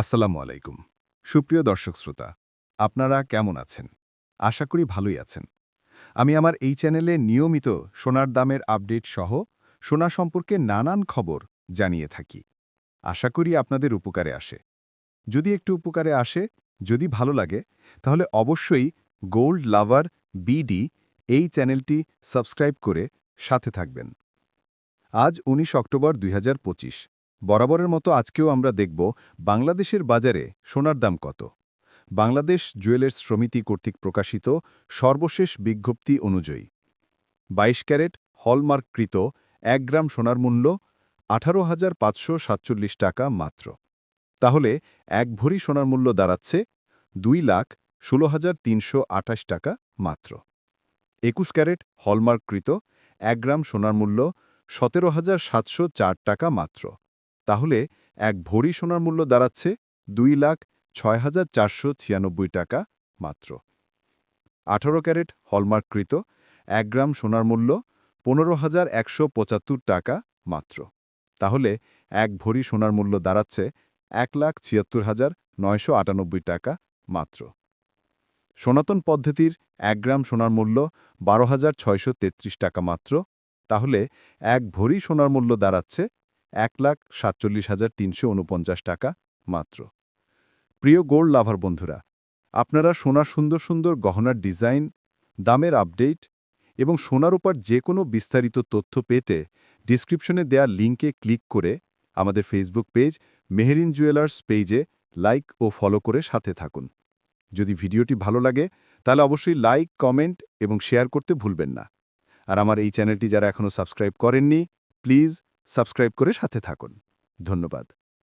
আসসালামু আলাইকুম। সুপ্রিয় দর্শক শ্রোতা, আপনারা কেমন আছেন? আশা করি ভালোই আছেন। আমি আমার এই চ্যানেলে নিয়মিত সোনার দামের আপডেট সহ সোনা সম্পর্কে নানান খবর জানিয়ে থাকি। আশা করি আপনাদের উপকারে আসে। যদি একটু উপকারে আসে, যদি ভালো লাগে, তাহলে অবশ্যই গোল্ড লাভার বিডি এই চ্যানেলটি সাবস্ক্রাইব করে সাথে থাকবেন। আজ ১৯ অক্টোবর দুই হাজার পঁচিশ। বরাবরের মতো আজকেও আমরা দেখব বাংলাদেশের বাজারে সোনার দাম কত। বাংলাদেশ জুয়েলার্স সমিতি কর্তৃক প্রকাশিত সর্বশেষ বিজ্ঞপ্তি অনুযায়ী ২২ ক্যারেট হলমার্ককৃত এক গ্রাম সোনার মূল্য আঠারো হাজার পাঁচশো সাতচল্লিশ টাকা মাত্র। তাহলে এক ভরি সোনার মূল্য দাঁড়াচ্ছে দুই লাখ ষোলো হাজার তিনশো আঠাশ টাকা মাত্র। একুশ ক্যারেট হলমার্ককৃত এক গ্রাম সোনার মূল্য সতেরো হাজার সাতশো চার টাকা মাত্র। তাহলে এক ভরি সোনার মূল্য দাঁড়াচ্ছে দুই লাখ ছয় হাজার চারশো ছিয়ানব্বই টাকা মাত্র। আঠারো ক্যারেট হলমার্ককৃত, এক গ্রাম সোনার মূল্য পনেরো হাজার একশো পঁচাত্তর টাকা মাত্র। তাহলে এক ভরি সোনার মূল্য দাঁড়াচ্ছে এক লাখ ছিয়াত্তর হাজার নয়শো আটানব্বই টাকা মাত্র। সনাতন পদ্ধতির এক গ্রাম সোনার মূল্য বারো হাজার ছয়শো টাকা মাত্র। তাহলে এক ভরি সোনার মূল্য দাঁড়াচ্ছে এক লাখ সাতচল্লিশ হাজার তিনশো উনপঞ্চাশ টাকা মাত্র। প্রিয় গোল্ড লাভার বন্ধুরা, আপনারা সোনার সুন্দর সুন্দর গহনার ডিজাইন, দামের আপডেট এবং সোনার উপর যে কোনো বিস্তারিত তথ্য পেতে ডিসক্রিপশনে দেয়া লিঙ্কে ক্লিক করে আমাদের ফেসবুক পেজ মেহেরিন জুয়েলার্স পেজে লাইক ও ফলো করে সাথে থাকুন। যদি ভিডিওটি ভালো লাগে, তাহলে অবশ্যই লাইক, কমেন্ট এবং শেয়ার করতে ভুলবেন না। আর আমার এই চ্যানেলটি যারা এখনও সাবস্ক্রাইব করেননি, প্লিজ সাবস্ক্রাইব করে সাথে থাকুন। ধন্যবাদ।